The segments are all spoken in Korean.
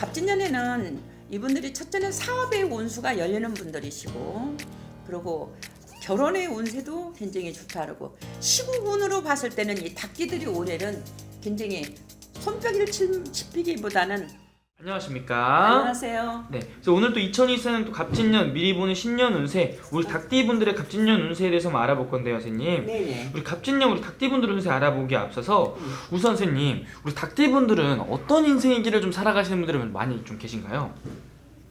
갑진년에는 이분들이 첫째는 사업의 운수가 열리는 분들이시고 그리고 결혼의 운세도 굉장히 좋다 그러고 시국운으로 봤을 때는 이 닭띠들이 올해는 굉장히 손뼉이를 치- 치피기보다는 안녕하십니까? 안녕하세요. 네, 그래서 오늘 또 2024년 또 갑진년 미리 보는 신년 운세 우리 닭띠 분들의 갑진년 운세에 대해서 한번 알아볼 건데요, 선생님. 네네. 우리 갑진년 우리 닭띠 분들 운세 알아보기에 앞서서 우선 선생님 우리 닭띠 분들은 어떤 인생의 길을 좀 살아가시는 분들은 많이 좀 계신가요?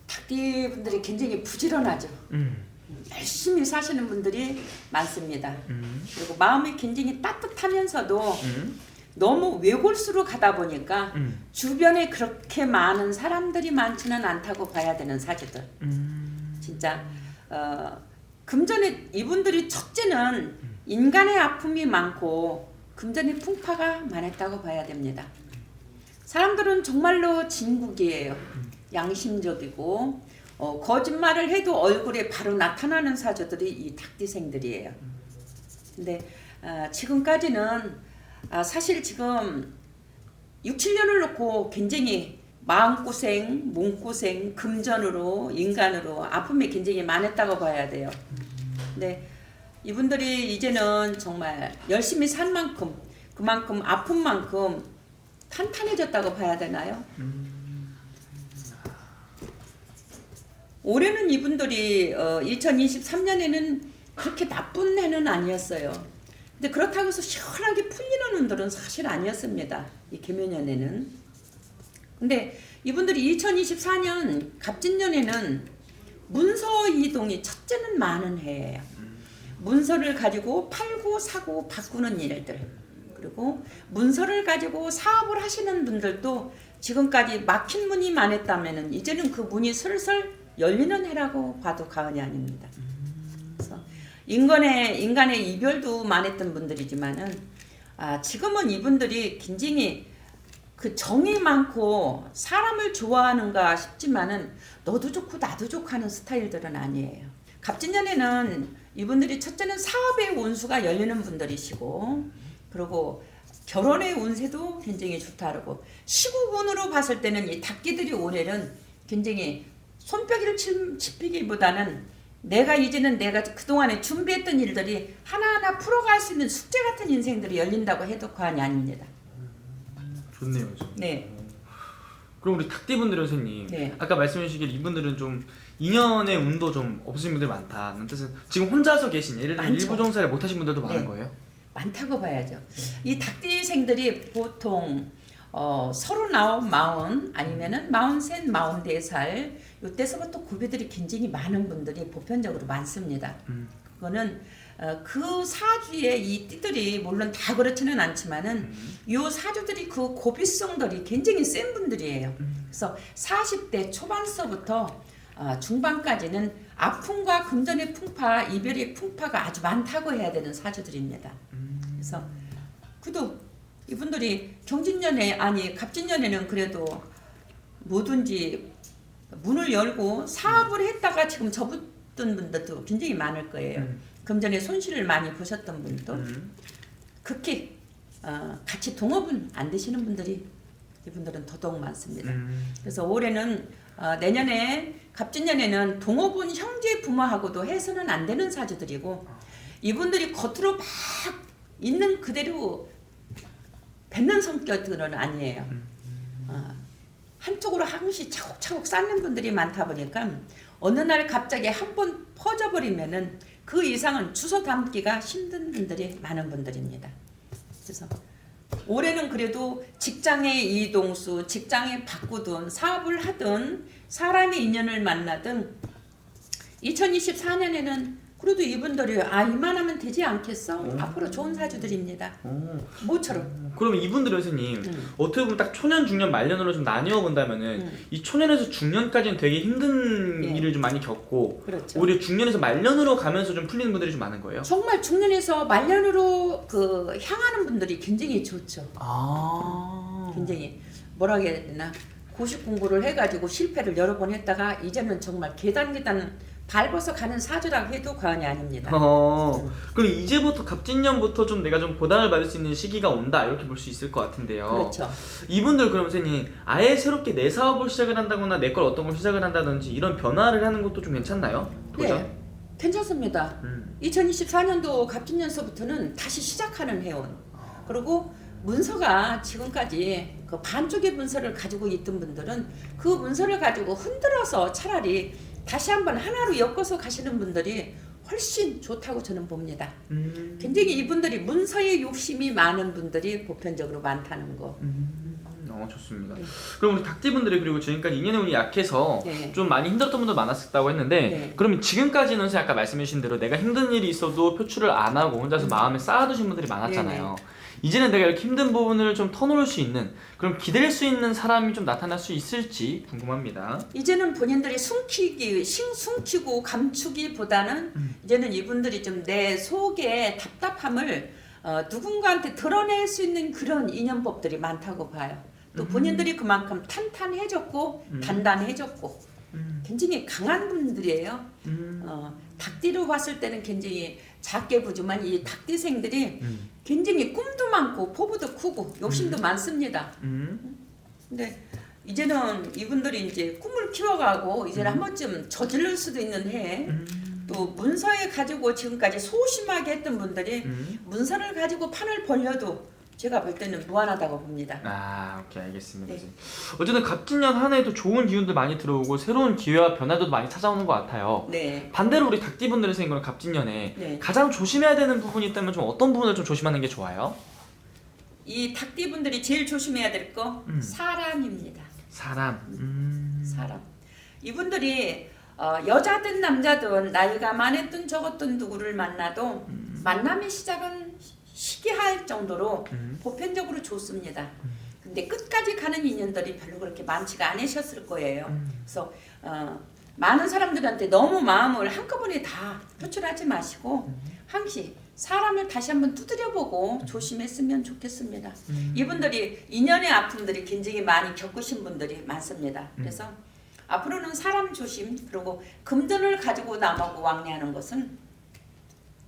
닭띠 분들이 굉장히 부지런하죠. 음, 열심히 사시는 분들이 많습니다. 음, 그리고 마음이 굉장히 따뜻하면서도 음, 너무 외골수로 가다 보니까 음, 주변에 그렇게 많은 사람들이 많지는 않다고 봐야 되는 사주들. 음, 진짜 어, 금전에 이분들이 첫째는 인간의 아픔이 많고 금전의 풍파가 많았다고 봐야 됩니다. 사람들은 정말로 진국이에요. 양심적이고 어, 거짓말을 해도 얼굴에 바로 나타나는 사주들이 이 닭띠생들이에요. 근데 어, 지금까지는 아, 사실 지금 6, 7년을 놓고 굉장히 마음고생, 몸고생, 금전으로, 인간으로 아픔이 굉장히 많았다고 봐야 돼요. 근데 이분들이 이제는 정말 열심히 산 만큼, 그만큼 아픈 만큼 탄탄해졌다고 봐야 되나요? 올해는 이분들이 어, 2023년에는 그렇게 나쁜 해는 아니었어요. 근데 그렇다고 해서 시원하게 풀리는 운들은 사실 아니었습니다. 이 개묘년에는. 근데 이분들이 2024년 갑진년에는 문서 이동이 첫째는 많은 해예요. 문서를 가지고 팔고 사고 바꾸는 일들. 그리고 문서를 가지고 사업을 하시는 분들도 지금까지 막힌 문이 많았다면은 이제는 그 문이 슬슬 열리는 해라고 봐도 과언이 아닙니다. 인간의 인간의 이별도 많았던 분들이지만은 아, 지금은 이분들이 굉장히 그 정이 많고 사람을 좋아하는가 싶지만은 너도 좋고 나도 좋고 하는 스타일들은 아니에요. 갑진년에는 이분들이 첫째는 사업의 운수가 열리는 분들이시고 그리고 결혼의 운세도 굉장히 좋다 그러고 시국운으로 봤을 때는 이 닭기들이 올해는 굉장히 손뼉이를 치- 치피기보다는 내가 이제는 내가 그동안에 준비했던 일들이 하나하나 풀어갈 수 있는 숙제 같은 인생들이 열린다고 해도 과언이 아닙니다. 좋네요. 네. 그럼 우리 분들은 선생님, 네. 아까 말씀해 주시길 이분들은 좀 인연의 운도 좀 없으신 분들 많다는 뜻은 지금 혼자서 계신 예를 들면 많죠. 일부 종사를 못 하신 분들도 많은 네. 거예요? 많다고 봐야죠. 이 닭띠생들이 보통 어, 서른아홉, 마흔 아니면은 마흔셋, 마흔네 살 이때서부터 고비들이 굉장히 많은 분들이 보편적으로 많습니다. 음. 그거는 어, 그 사주에 이 띠들이 물론 다 그렇지는 않지만은 음. 요 사주들이 그 고비성들이 굉장히 센 분들이에요. 음. 그래서 40대 초반서부터 어, 중반까지는 아픔과 금전의 풍파, 이별의 풍파가 아주 많다고 해야 되는 사주들입니다. 그래서 그래도 이분들이 경진년에 아니 갑진년에는 그래도 뭐든지 문을 열고 사업을 했다가 지금 접었던 분들도 굉장히 많을 거예요. 음. 금전에 손실을 많이 보셨던 분도 음. 극히 어, 같이 동업은 안 되시는 분들이 이분들은 더더욱 많습니다. 음. 그래서 올해는 어, 내년에 갑진년에는 동업은 형제 부모하고도 해서는 안 되는 사주들이고 이분들이 겉으로 막 있는 그대로 뱉는 성격들은 아니에요. 어, 한쪽으로 항시 차곡차곡 쌓는 분들이 많다 보니까 어느 날 갑자기 한 번 퍼져버리면은 그 이상은 주워 담기가 힘든 분들이 많은 분들입니다. 그래서 올해는 그래도 직장의 이동수, 직장에 바꾸든 사업을 하든 사람의 인연을 만나든 2024년에는 그래도 이분들이 아 이만하면 되지 않겠어? 음. 앞으로 좋은 사주들입니다. 오. 모처럼. 그럼 이분들은 선생님 음. 어떻게 보면 딱 초년, 중년, 말년으로 좀 나뉘어 본다면은 음. 이 초년에서 중년까지는 되게 힘든 예. 일을 좀 많이 겪고 그렇죠. 오히려 중년에서 말년으로 가면서 좀 풀리는 분들이 좀 많은 거예요. 정말 중년에서 말년으로 그 향하는 분들이 굉장히 좋죠. 아. 굉장히 뭐라 해야 되나 고시 공부를 해가지고 실패를 여러 번 했다가 이제는 정말 계단 계단 밟아서 가는 사주라고 해도 과언이 아닙니다. 어, 그럼 이제부터 갑진년부터 좀 내가 좀 보답을 받을 수 있는 시기가 온다 이렇게 볼 수 있을 것 같은데요. 그렇죠. 이분들 그럼 선생님 아예 새롭게 내 사업을 시작을 한다거나 내 걸 어떤 걸 시작을 한다든지 이런 변화를 하는 것도 좀 괜찮나요? 도전? 네, 괜찮습니다. 음. 2024년도 갑진년서부터는 다시 시작하는 해원. 그리고 문서가 지금까지 그 반쪽의 문서를 가지고 있던 분들은 그 문서를 가지고 흔들어서 차라리 다시 한번 하나로 엮어서 가시는 분들이 훨씬 좋다고 저는 봅니다. 음. 굉장히 이분들이 문서에 욕심이 많은 분들이 보편적으로 많다는 거. 음. 어 좋습니다. 네. 그럼 우리 닭띠분들이 그리고 지금까지 인연의 운이 약해서 네. 좀 많이 힘들었던 분들 많았다고 했는데 네. 그러면 지금까지는 아까 말씀해 주신 대로 내가 힘든 일이 있어도 표출을 안 하고 혼자서 마음에 쌓아두신 분들이 많았잖아요. 이제는 내가 이렇게 힘든 부분을 좀 터놓을 수 있는 그럼 기댈 수 있는 사람이 좀 나타날 수 있을지 궁금합니다. 이제는 본인들이 숨기기, 싱 숨기고 감추기보다는 이제는 이분들이 좀 내 속의 답답함을 어, 누군가한테 드러낼 수 있는 그런 인연법들이 많다고 봐요. 또 본인들이 그만큼 탄탄해졌고 음. 단단해졌고 음. 굉장히 강한 분들이에요. 음. 어, 닭띠로 봤을 때는 굉장히 작게 보지만 이 닭띠생들이 음. 굉장히 꿈도 많고 포부도 크고 욕심도 많습니다. 음. 근데 이제는 이분들이 이제 꿈을 키워가고 이제는 한 번쯤 저지를 수도 있는 해. 음. 또 문서에 가지고 지금까지 소심하게 했던 분들이 음. 문서를 가지고 판을 벌려도 제가 볼 때는 무한하다고 봅니다. 아, 오케이 알겠습니다. 네. 어쨌든 갑진년 한 해도 좋은 기운들 많이 들어오고 새로운 기회와 변화도 많이 찾아오는 것 같아요. 네. 반대로 우리 닭띠분들의 생각은 갑진년에 네. 가장 조심해야 되는 부분이 있다면 좀 어떤 부분을 좀 조심하는 게 좋아요? 이 닭띠분들이 제일 조심해야 될 거 음. 사람입니다. 사람. 음. 사람. 이분들이 어, 여자든 남자든 나이가 많았든 적었든 누구를 만나도 만남의 시작은 시기할 정도로 음. 보편적으로 좋습니다. 근데 끝까지 가는 인연들이 별로 그렇게 많지가 않으셨을 거예요. 음. 그래서 어, 많은 사람들한테 너무 마음을 한꺼번에 다 표출하지 마시고 항시 사람을 다시 한번 두드려보고 조심했으면 좋겠습니다. 음. 이분들이 인연의 아픔들이 굉장히 많이 겪으신 분들이 많습니다. 그래서 앞으로는 사람 조심 그리고 금전을 가지고 남하고 왕래하는 것은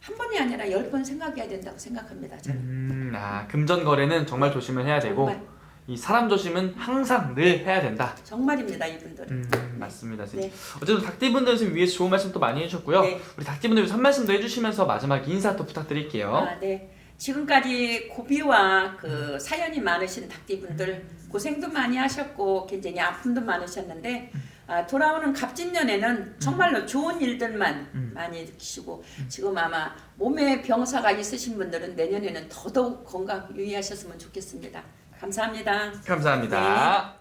한 번이 아니라 열 번 생각해야 된다고 생각합니다. 저는 음, 아, 금전 거래는 정말 조심을 해야 되고 정말 이 사람 조심은 항상 늘 해야 된다. 정말입니다 이분들은. 음, 맞습니다. 선생님. 네. 어쨌든 닭띠분들 선생님 위해서 좋은 말씀 또 많이 해주셨고요. 네. 우리 닭띠분들 위해서 한 말씀도 해주시면서 마지막 인사 또 부탁드릴게요. 아, 네. 지금까지 고비와 그 사연이 많으신 닭띠분들 고생도 많이 하셨고 굉장히 아픔도 많으셨는데 아, 돌아오는 갑진년에는 정말로 좋은 일들만 음. 많이 느끼시고 지금 아마 몸에 병사가 있으신 분들은 내년에는 더더욱 건강 유의하셨으면 좋겠습니다. 감사합니다. 감사합니다.